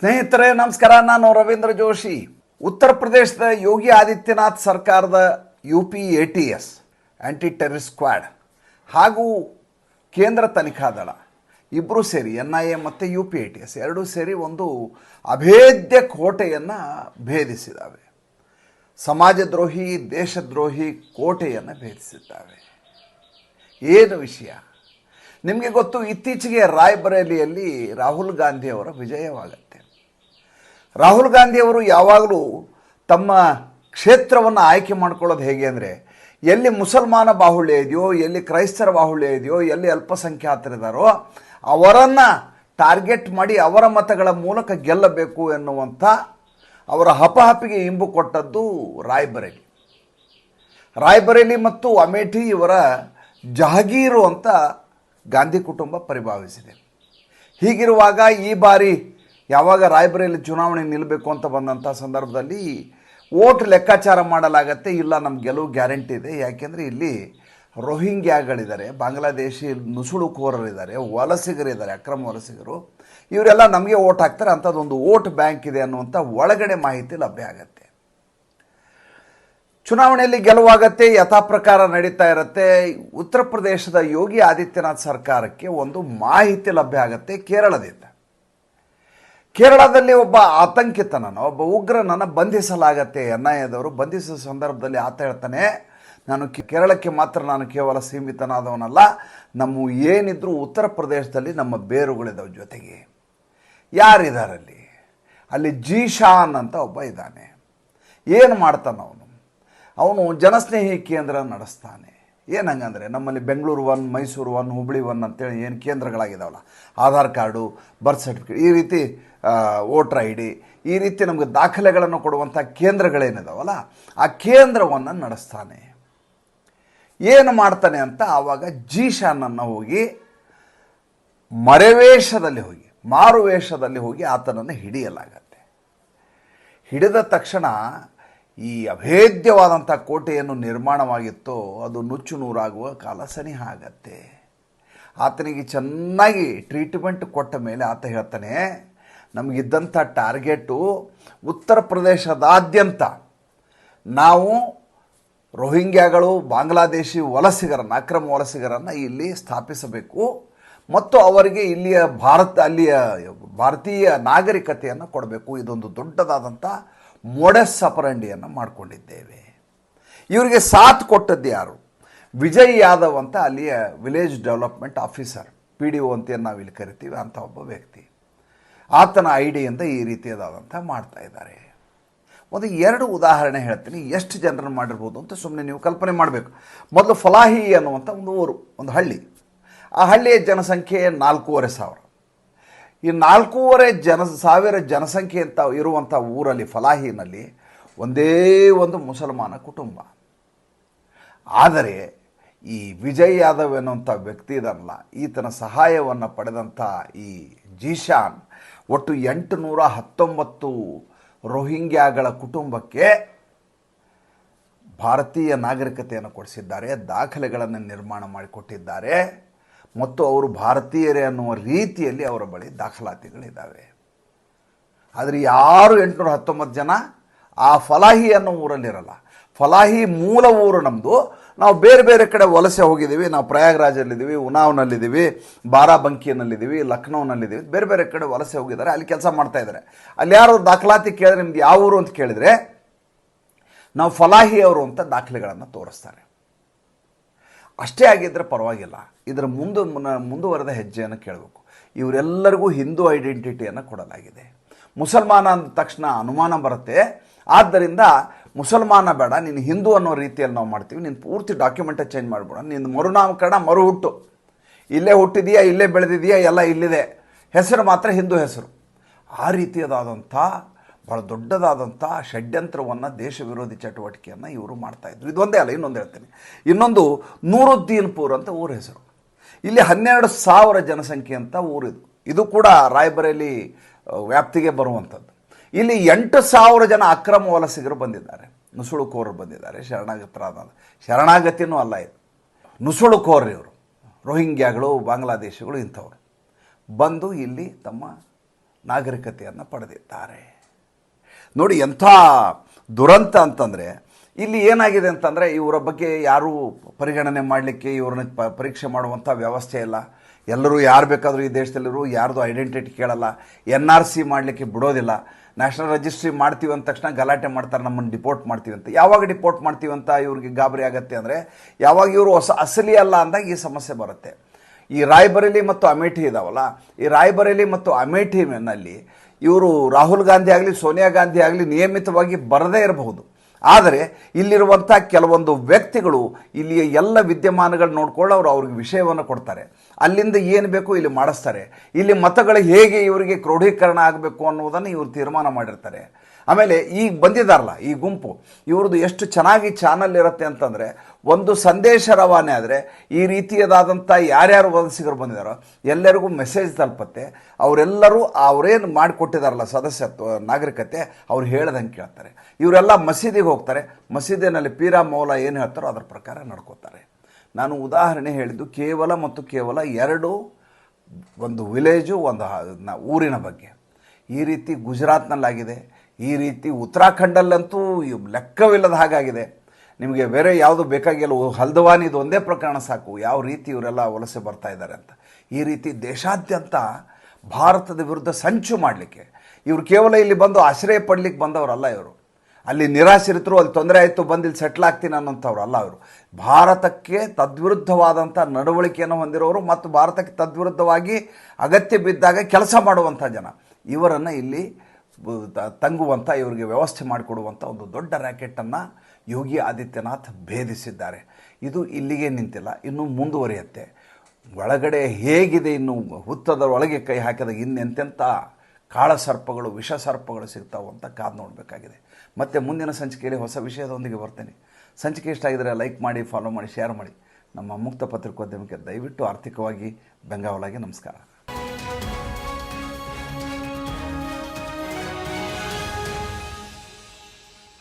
ಸ್ನೇಹಿತರೆ, ನಮಸ್ಕಾರ. ನಾನು ರವೀಂದ್ರ ಜೋಶಿ. ಉತ್ತರ ಪ್ರದೇಶದ ಯೋಗಿ ಆದಿತ್ಯನಾಥ್ ಸರ್ಕಾರದ U P A T S anti terrorist squad, ಹಾಗೂ ಕೇಂದ್ರ ತನಿಖಾ ದಳ ಇಬ್ಬರೂ ಸೇರಿ ಎನ್ ಐ ಎ ಮತ್ತು U P A T S ಎರಡೂ ಸೇರಿ ಒಂದು ಅಭೇದ್ಯ ಕೋಟೆಯನ್ನು ಭೇದಿಸಿದ್ದಾವೆ. ಸಮಾಜದ್ರೋಹಿ, ದೇಶದ್ರೋಹಿ ಕೋಟೆಯನ್ನು ಭೇದಿಸಿದ್ದಾವೆ. ಏನು ವಿಷಯ? ನಿಮಗೆ ಗೊತ್ತು, ಇತ್ತೀಚೆಗೆ ರಾಯ್ಬರೇಲಿಯಲ್ಲಿ ರಾಹುಲ್ ಗಾಂಧಿಯವರ ವಿಜಯವಾಗತ್ತೆ. ರಾಹುಲ್ ಗಾಂಧಿಯವರು ಯಾವಾಗಲೂ ತಮ್ಮ ಕ್ಷೇತ್ರವನ್ನು ಆಯ್ಕೆ ಮಾಡ್ಕೊಳ್ಳೋದು ಹೇಗೆ ಅಂದರೆ, ಎಲ್ಲಿ ಮುಸಲ್ಮಾನ ಬಾಹುಳ್ಯ ಇದೆಯೋ, ಎಲ್ಲಿ ಕ್ರೈಸ್ತರ ಬಾಹುಳ್ಯ ಇದೆಯೋ, ಎಲ್ಲಿ ಅಲ್ಪಸಂಖ್ಯಾತರಿದ್ದಾರೋ ಅವರನ್ನು ಟಾರ್ಗೆಟ್ ಮಾಡಿ ಅವರ ಮತಗಳ ಮೂಲಕ ಗೆಲ್ಲಬೇಕು ಎನ್ನುವಂಥ ಅವರ ಹಪಹಪಿಗೆ ಇಂಬು ಕೊಟ್ಟದ್ದು ರಾಯ್ಬರೇಲಿ. ರಾಯ್ಬರೇಲಿ ಮತ್ತು ಅಮೇಠಿ ಇವರ ಜಹಗೀರು ಅಂತ ಗಾಂಧಿ ಕುಟುಂಬ ಪರಿಭಾವಿಸಿದೆ. ಹೀಗಿರುವಾಗ ಈ ಬಾರಿ ಯಾವಾಗ ರಾಯಬರೇಲಿ ಚುನಾವಣೆ ನಿಲ್ಲಬೇಕು ಅಂತ ಬಂದಂಥ ಸಂದರ್ಭದಲ್ಲಿ ಓಟ್ ಲೆಕ್ಕಾಚಾರ ಮಾಡಲಾಗತ್ತೆ, ಇಲ್ಲ ನಮ್ಮ ಗೆಲುವು ಗ್ಯಾರಂಟಿ ಇದೆ. ಯಾಕೆಂದರೆ ಇಲ್ಲಿ ರೋಹಿಂಗ್ಯಾಗಳಿದ್ದಾರೆ, ಬಾಂಗ್ಲಾದೇಶಿ ನುಸುಳುಕೋರರಿದ್ದಾರೆ, ವಲಸಿಗರಿದ್ದಾರೆ, ಅಕ್ರಮ ವಲಸಿಗರು. ಇವರೆಲ್ಲ ನಮಗೆ ಓಟ್ ಹಾಕ್ತಾರೆ, ಅಂಥದ್ದೊಂದು ಓಟ್ ಬ್ಯಾಂಕ್ ಇದೆ ಅನ್ನುವಂಥ ಒಳಗಡೆ ಮಾಹಿತಿ ಲಭ್ಯ ಆಗುತ್ತೆ. ಚುನಾವಣೆಯಲ್ಲಿ ಗೆಲುವಾಗತ್ತೆ, ಯಥಾಪ್ರಕಾರ ನಡೀತಾ ಇರುತ್ತೆ. ಉತ್ತರ ಪ್ರದೇಶದ ಯೋಗಿ ಆದಿತ್ಯನಾಥ್ ಸರ್ಕಾರಕ್ಕೆ ಒಂದು ಮಾಹಿತಿ ಲಭ್ಯ ಆಗುತ್ತೆ ಕೇರಳದಿಂದ. ಕೇರಳದಲ್ಲಿ ಒಬ್ಬ ಆತಂಕಿತನನ್ನು, ಒಬ್ಬ ಉಗ್ರನನ್ನು ಬಂಧಿಸಲಾಗತ್ತೆ. ಎನ್ ಐ ಬಂಧಿಸಿದ ಸಂದರ್ಭದಲ್ಲಿ ಆತ ಹೇಳ್ತಾನೆ, ನಾನು ಕೇರಳಕ್ಕೆ ಮಾತ್ರ ನಾನು ಕೇವಲ ಸೀಮಿತನಾದವನಲ್ಲ, ನಮ್ಮ ಏನಿದ್ರು ಉತ್ತರ ಪ್ರದೇಶದಲ್ಲಿ ನಮ್ಮ ಬೇರುಗಳಿದಾವೆ ಜೊತೆಗೆ. ಯಾರಿದಾರಲ್ಲಿ? ಅಲ್ಲಿ ಜೀಶಾನ್ ಅಂತ ಒಬ್ಬ ಇದ್ದಾನೆ. ಏನು ಮಾಡ್ತಾನೆ ಅವನು ಅವನು ಜನಸ್ನೇಹಿ ಕೇಂದ್ರ ನಡೆಸ್ತಾನೆ. ಏನು ಹಂಗಂದರೆ ನಮ್ಮಲ್ಲಿ Bengaluru one, Mysuru one, Hubli one ಅಂತೇಳಿ ಏನು ಕೇಂದ್ರಗಳಾಗಿದ್ದಾವಲ್ಲ ಆಧಾರ್ ಕಾರ್ಡು, ಬರ್ತ್ ಸರ್ಟಿಫಿಕೇಟ್, ಈ ರೀತಿ ವೋಟ್ರ್ ಐ ಡಿ, ಈ ರೀತಿ ನಮಗೆ ದಾಖಲೆಗಳನ್ನು ಕೊಡುವಂಥ ಕೇಂದ್ರಗಳೇನಿದಾವಲ್ಲ, ಆ ಕೇಂದ್ರವನ್ನು ನಡೆಸ್ತಾನೆ. ಏನು ಮಾಡ್ತಾನೆ ಅಂತ ಆವಾಗ ಜೀಶಾನನ್ನು ಹೋಗಿ, ಮರೆವೇಷದಲ್ಲಿ ಹೋಗಿ, ಮಾರುವೇಷದಲ್ಲಿ ಹೋಗಿ ಆತನನ್ನು ಹಿಡಿಯಲಾಗತ್ತೆ. ಹಿಡಿದ ತಕ್ಷಣ ಈ ಅಭೇದ್ಯವಾದಂಥ ಕೋಟೆಯನ್ನು ನಿರ್ಮಾಣವಾಗಿತ್ತೋ ಅದು ನುಚ್ಚು ನೂರಾಗುವ ಕಾಲ ಸನಿಹ ಆಗತ್ತೆ ಆತನಿಗೆ ಚೆನ್ನಾಗಿ ಟ್ರೀಟ್ಮೆಂಟ್ ಕೊಟ್ಟ ಮೇಲೆ ಆತ ಹೇಳ್ತಾನೆ, ನಮಗಿದ್ದಂಥ ಟಾರ್ಗೆಟು ಉತ್ತರ ಪ್ರದೇಶದಾದ್ಯಂತ ನಾವು ರೋಹಿಂಗ್ಯಾಗಳು, ಬಾಂಗ್ಲಾದೇಶಿ ವಲಸಿಗರನ್ನು, ಅಕ್ರಮ ವಲಸಿಗರನ್ನು ಇಲ್ಲಿ ಸ್ಥಾಪಿಸಬೇಕು ಮತ್ತು ಅವರಿಗೆ ಇಲ್ಲಿಯ ಭಾರತ, ಅಲ್ಲಿಯ ಭಾರತೀಯ ನಾಗರಿಕತೆಯನ್ನು ಕೊಡಬೇಕು. ಇದೊಂದು ದೊಡ್ಡದಾದಂಥ ಮೊಡೆಸ್ ಅಪರಂಡಿಯನ್ನು ಮಾಡಿಕೊಂಡಿದ್ದೇವೆ. ಇವರಿಗೆ ಸಾಥ್ ಕೊಟ್ಟದ್ದು ಯಾರು? ವಿಜಯ್ ಯಾದವ್ ಅಂತ ಅಲ್ಲಿಯ village development officer, P D O ಅಂತ ನಾವು ಇಲ್ಲಿ ಕರಿತೀವಿ ಅಂಥ ಒಬ್ಬ ವ್ಯಕ್ತಿ. ಆತನ ಐಡಿಯಿಂದ ಈ ರೀತಿಯಾದಂಥ ಮಾಡ್ತಾ ಇದ್ದಾರೆ. ಒಂದು ಎರಡು ಉದಾಹರಣೆ ಹೇಳ್ತೀನಿ, ಎಷ್ಟು ಜನರನ್ನು ಮಾಡಿರ್ಬೋದು ಅಂತ ಸುಮ್ಮನೆ ನೀವು ಕಲ್ಪನೆ ಮಾಡಬೇಕು. ಮೊದಲು ಫಲಾಹಿ ಅನ್ನುವಂಥ ಒಂದು ಊರು, ಒಂದು ಹಳ್ಳಿ. ಆ ಹಳ್ಳಿಯ ಜನಸಂಖ್ಯೆ ನಾಲ್ಕೂವರೆ ಸಾವಿರ. ಈ ನಾಲ್ಕೂವರೆ ಜನ, ಸಾವಿರ ಜನಸಂಖ್ಯೆ ಅಂತ ಇರುವಂಥ ಊರಲ್ಲಿ, ಫಲಾಹಿನಲ್ಲಿ, ಒಂದೇ ಒಂದು ಮುಸಲ್ಮಾನ ಕುಟುಂಬ. ಆದರೆ, ಈ ವಿಜಯ್ ಯಾದವ್ ಎನ್ನುವಂಥ ವ್ಯಕ್ತಿ ಇದನ್ನಲ್ಲ, ಈತನ ಸಹಾಯವನ್ನು ಪಡೆದಂಥ ಈ ಜೀಶಾನ್ ಒಟ್ಟು ಎಂಟು ನೂರ ಹತ್ತೊಂಬತ್ತು ರೋಹಿಂಗ್ಯಾಗಳ ಕುಟುಂಬಕ್ಕೆ ಭಾರತೀಯ ನಾಗರಿಕತೆಯನ್ನು ಕೊಡಿಸಿದ್ದಾರೆ, ದಾಖಲೆಗಳನ್ನು ನಿರ್ಮಾಣ ಮಾಡಿಕೊಟ್ಟಿದ್ದಾರೆ. ಮತ್ತು ಅವರು ಭಾರತೀಯರೇ ಅನ್ನುವ ರೀತಿಯಲ್ಲಿ ಅವರ ಬಳಿ ದಾಖಲಾತಿಗಳಿದ್ದಾವೆ. ಆದರೆ ಯಾರು ಎಂಟುನೂರ ಹತ್ತೊಂಬತ್ತು ಜನ ಆ ಫಲಾಹಿ ಅನ್ನೋ ಊರಲ್ಲಿರಲ್ಲ. ಫಲಾಹಿ ಮೂಲ ಊರು ನಮ್ಮದು ನಾವು ಬೇರೆ ಬೇರೆ ಕಡೆ ವಲಸೆ ಹೋಗಿದ್ದೀವಿ. ನಾವು ಪ್ರಯಾಗ್ರಾಜಲ್ಲಿದ್ದೀವಿ, ಉನಾವ್ನಲ್ಲಿದ್ದೀವಿ, ಬಾರಾಬಂಕಿಯಲ್ಲಿದ್ದೀವಿ, ಲಕ್ನೋನಲ್ಲಿದ್ದೀವಿ. ಬೇರೆ ಬೇರೆ ಕಡೆ ವಲಸೆ ಹೋಗಿದ್ದಾರೆ. ಅಲ್ಲಿ ಕೆಲಸ ಮಾಡ್ತಾ ಇದ್ದಾರೆ. ಅಲ್ಲಿ ಯಾರು ದಾಖಲಾತಿ ಕೇಳಿದ್ರೆ ನಿಮ್ಗೆ ಯಾವ ಊರು ಅಂತ ಕೇಳಿದರೆ ನಾವು ಫಲಾಹಿ ಅವರು ಅಂತ ದಾಖಲೆಗಳನ್ನು ತೋರಿಸ್ತಾರೆ. ಅಷ್ಟೇ ಆಗಿದ್ದರೆ ಪರವಾಗಿಲ್ಲ. ಇದರ ಮುಂದೆ ಮುಂದುವರೆದ ಹೆಜ್ಜೆಯನ್ನು ಕೇಳಬೇಕು. ಇವರೆಲ್ಲರಿಗೂ ಹಿಂದೂ ಐಡೆಂಟಿಟಿಯನ್ನು ಕೊಡಲಾಗಿದೆ. ಮುಸಲ್ಮಾನ ಅಂದ ತಕ್ಷಣ ಅನುಮಾನ ಬರುತ್ತೆ. ಆದ್ದರಿಂದ ಮುಸಲ್ಮಾನ ಬೇಡ, ನೀನು ಹಿಂದೂ ಅನ್ನೋ ರೀತಿಯಲ್ಲಿ ನಾವು ಮಾಡ್ತೀವಿ, ನೀನು ಪೂರ್ತಿ ಡಾಕ್ಯುಮೆಂಟೇ ಚೇಂಜ್ ಮಾಡಿಬಿಡೋಣ. ನಿನ್ನ ಮರುನಾಮಕರಣ ಮರು ಹುಟ್ಟು. ಇಲ್ಲೇ ಹುಟ್ಟಿದೆಯಾ, ಇಲ್ಲೇ ಬೆಳೆದಿದೆಯಾ, ಎಲ್ಲ ಇಲ್ಲಿದೆ. ಹೆಸರು ಮಾತ್ರ ಹಿಂದೂ ಹೆಸರು. ಆ ರೀತಿಯದಾದಂಥ ಭಾಳ ದೊಡ್ಡದಾದಂಥ ಷಡ್ಯಂತ್ರವನ್ನು ದೇಶ ವಿರೋಧಿ ಚಟುವಟಿಕೆಯನ್ನು ಇವರು ಮಾಡ್ತಾಯಿದ್ರು ಇದೊಂದೇ ಅಲ್ಲ, ಇನ್ನೊಂದು ಹೇಳ್ತೀನಿ. ಇನ್ನೊಂದು ನೂರುದ್ದೀನ್ಪುರ್ ಅಂತ ಊರ ಹೆಸರು. ಇಲ್ಲಿ ಹನ್ನೆರಡು ಸಾವಿರ ಜನಸಂಖ್ಯೆ ಅಂತ ಊರಿದು. ಇದು ಕೂಡ ರಾಯ್ಬರೇಲಿ ವ್ಯಾಪ್ತಿಗೆ ಬರುವಂಥದ್ದು. ಇಲ್ಲಿ ಎಂಟು ಸಾವಿರ ಜನ ಅಕ್ರಮ ವಲಸಿಗರು ಬಂದಿದ್ದಾರೆ. ನುಸುಳುಕೋರರು ಬಂದಿದ್ದಾರೆ. ಶರಣಾಗತರಾದ, ಶರಣಾಗತಿನೂ ಅಲ್ಲ ಇದು. ನುಸುಳುಕೋರರು ಇವರು. ರೋಹಿಂಗ್ಯಾಗಳು, ಬಾಂಗ್ಲಾದೇಶಗಳು ಇಂಥವ್ರು. ಬಂದು ಇಲ್ಲಿ ತಮ್ಮ ನಾಗರಿಕತೆಯನ್ನು ಪಡೆದಿದ್ದಾರೆ. ನೋಡಿ ಎಂಥ ದುರಂತ ಅಂತಂದರೆ, ಇಲ್ಲಿ ಏನಾಗಿದೆ ಅಂತಂದರೆ, ಇವರ ಬಗ್ಗೆ ಯಾರೂ ಪರಿಗಣನೆ ಮಾಡಲಿಕ್ಕೆ, ಇವ್ರನ್ನ ಪ, ಪರೀಕ್ಷೆ ಮಾಡುವಂಥ ವ್ಯವಸ್ಥೆ ಇಲ್ಲ. ಎಲ್ಲರೂ ಯಾರು ಬೇಕಾದರೂ ಈ ದೇಶದಲ್ಲಿರು, ಯಾರ್ದು ಐಡೆಂಟಿಟಿ ಕೇಳಲ್ಲ. ಎನ್ ಆರ್ ಸಿ ಮಾಡಲಿಕ್ಕೆ ಬಿಡೋದಿಲ್ಲ. ನ್ಯಾಷನಲ್ ರಿಜಿಸ್ಟ್ರಿ ಮಾಡ್ತೀವಿ ಅಂದ ತಕ್ಷಣ ಗಲಾಟೆ ಮಾಡ್ತಾರೆ, ನಮ್ಮನ್ನು ಡಿಪೋರ್ಟ್ ಮಾಡ್ತೀವಿ ಅಂತ. ಯಾವಾಗ ಡಿಪೋರ್ಟ್ ಮಾಡ್ತೀವಿ ಅಂತ ಇವ್ರಿಗೆ ಗಾಬರಿ ಆಗುತ್ತೆ ಅಂದರೆ, ಯಾವಾಗ ಇವರು ಹೊಸ ಅಸಲಿ ಅಲ್ಲ ಅಂದಾಗ ಈ ಸಮಸ್ಯೆ ಬರುತ್ತೆ. ಈ ರಾಯ್ಬರೇಲಿ ಮತ್ತು ಅಮೇಠಿ ಇದಾವಲ್ಲ, ಈ ರಾಯ್ಬರೇಲಿ ಮತ್ತು ಅಮೇಠಿನಲ್ಲಿ ಇವರು ರಾಹುಲ್ ಗಾಂಧಿ ಆಗಲಿ, ಸೋನಿಯಾ ಗಾಂಧಿ ಆಗಲಿ ನಿಯಮಿತವಾಗಿ ಬರದೇ ಇರಬಹುದು. ಆದರೆ ಇಲ್ಲಿರುವಂಥ ಕೆಲವೊಂದು ವ್ಯಕ್ತಿಗಳು ಇಲ್ಲಿಯ ಎಲ್ಲ ವಿದ್ಯಮಾನಗಳು ನೋಡ್ಕೊಂಡು ಅವರು ಅವ್ರಿಗೆ ವಿಷಯವನ್ನು ಕೊಡ್ತಾರೆ. ಅಲ್ಲಿಂದ ಏನು ಬೇಕು ಇಲ್ಲಿ ಮಾಡಿಸ್ತಾರೆ. ಇಲ್ಲಿ ಮತಗಳು ಹೇಗೆ ಇವರಿಗೆ ಕ್ರೋಢೀಕರಣ ಆಗಬೇಕು ಅನ್ನೋದನ್ನು ಇವರು ತೀರ್ಮಾನ ಮಾಡಿರ್ತಾರೆ. ಆಮೇಲೆ ಈಗ ಬಂದಿದ್ದಾರಲ್ಲ ಈ ಗುಂಪು, ಇವ್ರದ್ದು ಎಷ್ಟು ಚೆನ್ನಾಗಿ ಚಾನಲ್ ಇರುತ್ತೆ ಅಂತಂದರೆ, ಒಂದು ಸಂದೇಶ ರವಾನೆ ಆದರೆ, ಈ ರೀತಿಯದಾದಂಥ ಯಾರ್ಯಾರು ವಲಸಿಗರು ಬಂದಿದ್ದಾರೋ ಎಲ್ಲರಿಗೂ ಮೆಸೇಜ್ ತಲುಪತ್ತೆ. ಅವರೆಲ್ಲರೂ ಅವರೇನು ಮಾಡಿಕೊಟ್ಟಿದಾರಲ್ಲ ಸದಸ್ಯತ್ವ, ನಾಗರಿಕತೆ, ಅವ್ರು ಹೇಳ್ದಂಗೆ ಕೇಳ್ತಾರೆ. ಇವರೆಲ್ಲ ಮಸೀದಿಗೆ ಹೋಗ್ತಾರೆ. ಮಸೀದಿನಲ್ಲಿ ಪೀರಾ ಮೌಲ ಏನು ಹೇಳ್ತಾರೋ ಅದರ ಪ್ರಕಾರ ನಡ್ಕೋತಾರೆ. ನಾನು ಉದಾಹರಣೆ ಹೇಳಿದ್ದು, ಕೇವಲ ಮತ್ತು ಕೇವಲ ಎರಡು, ಒಂದು ವಿಲೇಜು ಒಂದು ಊರಿನ ಬಗ್ಗೆ. ಈ ರೀತಿ ಗುಜರಾತ್ನಲ್ಲಾಗಿದೆ. ಈ ರೀತಿ ಉತ್ತರಾಖಂಡಲ್ಲಂತೂ ಲೆಕ್ಕವಿಲ್ಲದ ಹಾಗಾಗಿದೆ. ನಿಮಗೆ ಬೇರೆ ಯಾವುದು ಬೇಕಾಗಿಲ್ಲ ಹಲ್ದವಾನಿದು ಒಂದೇ ಪ್ರಕರಣ ಸಾಕು, ಯಾವ ರೀತಿ ಇವರೆಲ್ಲ ವಲಸೆ ಬರ್ತಾ ಇದ್ದಾರೆ ಅಂತ. ಈ ರೀತಿ ದೇಶಾದ್ಯಂತ ಭಾರತದ ವಿರುದ್ಧ ಸಂಚು ಮಾಡಲಿಕ್ಕೆ, ಇವರು ಕೇವಲ ಇಲ್ಲಿ ಬಂದು ಆಶ್ರಯ ಪಡ್ಲಿಕ್ಕೆ ಬಂದವರಲ್ಲ ಇವರು. ಅಲ್ಲಿ ನಿರಾಶ್ರಿತರು, ಅಲ್ಲಿ ತೊಂದರೆ ಆಯಿತು ಬಂದು ಇಲ್ಲಿ ಸೆಟ್ಲ್ ಆಗ್ತೀನಿ ಅನ್ನೋಂಥವ್ರು ಅಲ್ಲ ಅವರು. ಭಾರತಕ್ಕೆ ತದ್ವಿರುದ್ಧವಾದಂಥ ನಡವಳಿಕೆಯನ್ನು ಹೊಂದಿರೋರು ಮತ್ತು ಭಾರತಕ್ಕೆ ತದ್ವಿರುದ್ಧವಾಗಿ ಅಗತ್ಯ ಬಿದ್ದಾಗ ಕೆಲಸ ಮಾಡುವಂಥ ಜನ. ಇವರನ್ನು ಇಲ್ಲಿ ತಂಗುವಂಥ ಇವರಿಗೆ ವ್ಯವಸ್ಥೆ ಮಾಡಿಕೊಡುವಂಥ ಒಂದು ದೊಡ್ಡ ರ್ಯಾಕೆಟನ್ನು ಯೋಗಿ ಆದಿತ್ಯನಾಥ್ ಭೇದಿಸಿದ್ದಾರೆ. ಇದು ಇಲ್ಲಿಗೆ ನಿಂತಿಲ್ಲ, ಇನ್ನೂ ಮುಂದುವರಿಯುತ್ತೆ. ಒಳಗಡೆ ಹೇಗಿದೆ, ಇನ್ನು ಹುತ್ತದ ಒಳಗೆ ಕೈ ಹಾಕಿದಾಗ ಇನ್ನೆಂತೆಂಥ ಕಾಳಸರ್ಪಗಳು ವಿಷ ಸರ್ಪಗಳು ಸಿಗ್ತಾವೆ ಅಂತ ಕಾದು ನೋಡಬೇಕಾಗಿದೆ. ಮತ್ತು ಮುಂದಿನ ಸಂಚಿಕೆಯಲ್ಲಿ ಹೊಸ ವಿಷಯದೊಂದಿಗೆ ಬರ್ತೇನೆ. ಸಂಚಿಕೆ ಇಷ್ಟ ಆಗಿದರೆ ಲೈಕ್ ಮಾಡಿ, ಫಾಲೋ ಮಾಡಿ, ಶೇರ್ ಮಾಡಿ. ನಮ್ಮ ಮುಕ್ತ ಪತ್ರಿಕೋದ್ಯಮಕ್ಕೆ ದಯವಿಟ್ಟು ಆರ್ಥಿಕವಾಗಿ ಬೆಂಗಾವಲಾಗಿ ನಮಸ್ಕಾರ.